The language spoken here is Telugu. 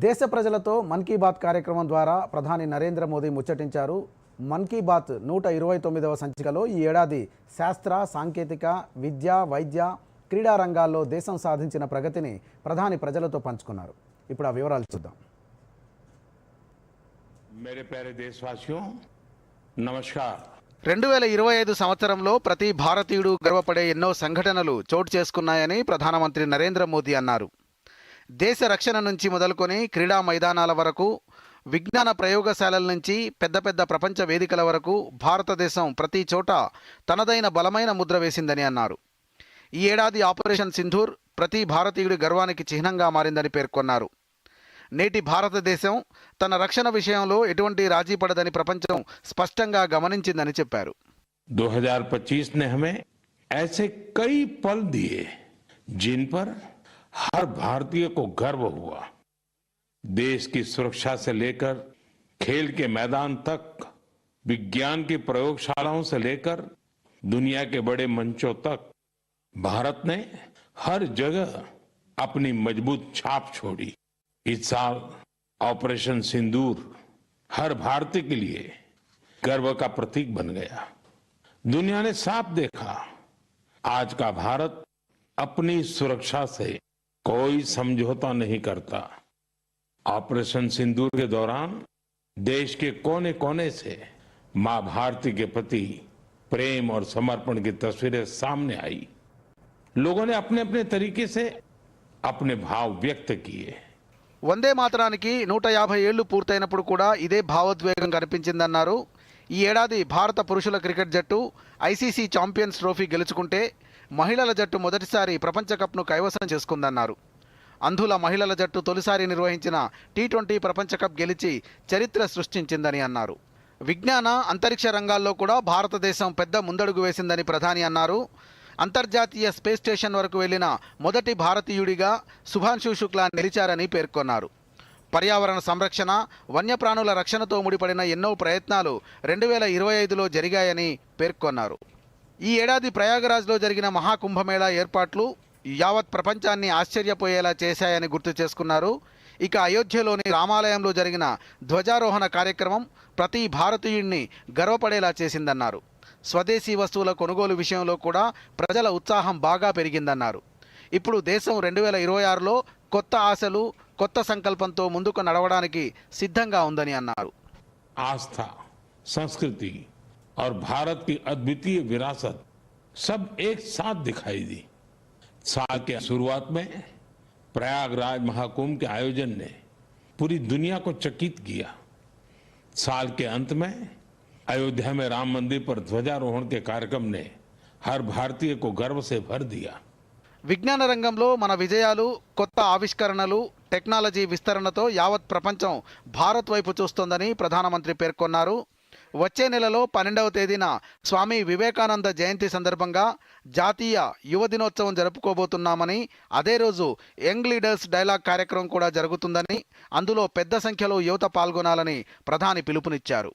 దేశ ప్రజలతో మన్ కీ బాత్ కార్యక్రమం ద్వారా ప్రధాని నరేంద్ర మోదీ ముచ్చటించారు. మన్ కీ బాత్ నూట ఇరవై తొమ్మిదవ సంచికలో ఈ ఏడాది శాస్త్ర సాంకేతిక విద్య వైద్య క్రీడా రంగాల్లో దేశం సాధించిన ప్రగతిని ప్రధాని ప్రజలతో పంచుకున్నారు. ఇప్పుడు ఆ వివరాలు చూద్దాం. నమస్కార్. రెండు వేల ఇరవై ఐదు సంవత్సరంలో ప్రతి భారతీయుడు గర్వపడే ఎన్నో సంఘటనలు చోటు చేసుకున్నాయని ప్రధానమంత్రి నరేంద్ర మోదీ అన్నారు. దేశ రక్షణ నుంచి మొదలుకొని క్రీడా మైదానాల వరకు విజ్ఞాన ప్రయోగశాలల నుంచి పెద్ద పెద్ద ప్రపంచ వేదికల వరకు భారతదేశం ప్రతి చోట తనదైన బలమైన ముద్ర వేసిందని అన్నారు ఈ ఏడాది ఆపరేషన్ సింధూర్ ప్రతి భారతీయుడి గర్వానికి చిహ్నంగా మారిందని పేర్కొన్నారు నేటి భారతదేశం తన రక్షణ విషయంలో ఎటువంటి రాజీ పడదని ప్రపంచం స్పష్టంగా గమనించిందని చెప్పారు 2025 ने हमें ऐसे कई पल दिए जिन पर हर भारतीय को गर्व हुआ। देश की सुरक्षा से लेकर, खेल के मैदान तक, विज्ञान की प्रयोगशालाओं से लेकर, दुनिया के बड़े मंचों तक, भारत ने हर जगह अपनी मज़बूत छाप छोड़ी। इस साल ऑपरेशन सिंदूर हर भारतीय के लिए गर्व का प्रतीक बन गया। दुनिया ने साफ़ देखा, आज का भारत अपनी सुरक्षा से कोई समझौता नहीं करता ऑपरेशन सिंदूर के दौरान देश के कोने कोने से मां भारती के प्रति प्रेम और समर्पण की तस्वीरें सामने आई लोगों ने अपने अपने तरीके से अपने भाव व्यक्त किए వందే మాతరానికి నూట యాభై ఏళ్లు పూర్తయినప్పుడు కూడా ఇదే భావోద్వేగం కనిపించిందన్నారు ఈ ఏడాది భారత పురుషుల క్రికెట్ జట్టు ఐసీసీ ఛాంపియన్స్ ట్రోఫీ గెలుచుకుంటే మహిళల జట్టు మొదటిసారి ప్రపంచ కప్ను కైవసం చేసుకుందన్నారు. అంధుల మహిళల జట్టు తొలిసారి నిర్వహించిన టీ ట్వంటీ ప్రపంచ కప్ గెలిచి చరిత్ర సృష్టించిందని అన్నారు. విజ్ఞాన అంతరిక్ష రంగాల్లో కూడా భారతదేశం పెద్ద ముందడుగు వేసిందని ప్రధాని అన్నారు. అంతర్జాతీయ స్పేస్ స్టేషన్ వరకు వెళ్ళిన మొదటి భారతీయుడిగా సుభాన్షు శుక్లా నిలిచారని పేర్కొన్నారు. పర్యావరణ సంరక్షణ వన్యప్రాణుల రక్షణతో ముడిపడిన ఎన్నో ప్రయత్నాలు రెండు వేల ఇరవై ఐదులో జరిగాయని పేర్కొన్నారు. ఈ ఏడాది ప్రయాగరాజ్లో జరిగిన మహాకుంభమేళా ఏర్పాట్లు యావత్ ప్రపంచాన్ని ఆశ్చర్యపోయేలా చేశాయని గుర్తు చేసుకున్నారు. ఇక అయోధ్యలోని రామాలయంలో జరిగిన ధ్వజారోహణ కార్యక్రమం ప్రతి భారతీయుడిని గర్వపడేలా చేసిందన్నారు. స్వదేశీ వస్తువుల కొనుగోలు విషయంలో కూడా ప్రజల ఉత్సాహం బాగా పెరిగిందన్నారు. ఇప్పుడు దేశం రెండు వేల ఇరవై ఆరులో కొత్త ఆశలు కొత్త సంకల్పంతో ముందుకు నడవడానికి సిద్ధంగా ఉందని అన్నారు आस्था संस्कृति और भारत की अद्वितीय विरासत सब एक साथ दिखाई दी साल के शुरुआत में प्रयागराज महाकुंभ के आयोजन ने पूरी दुनिया को चकित किया साल के अंत में अयोध्या में राम मंदिर पर ध्वजारोहण के कार्यक्रम ने हर भारतीय को गर्व से भर दिया విజ్ఞాన రంగంలో మన విజయాలు కొత్త ఆవిష్కరణలు టెక్నాలజీ విస్తరణతో యావత్ ప్రపంచం భారత్ వైపు చూస్తోందని ప్రధానమంత్రి పేర్కొన్నారు. వచ్చే నెలలో పన్నెండవ తేదీన స్వామి వివేకానంద జయంతి సందర్భంగా జాతీయ యువ దినోత్సవం జరుపుకోబోతున్నామని అదే రోజు యంగ్ లీడర్స్ డైలాగ్ కార్యక్రమం కూడా జరుగుతుందని అందులో పెద్ద సంఖ్యలో యువత పాల్గొనాలని ప్రధాని పిలుపునిచ్చారు.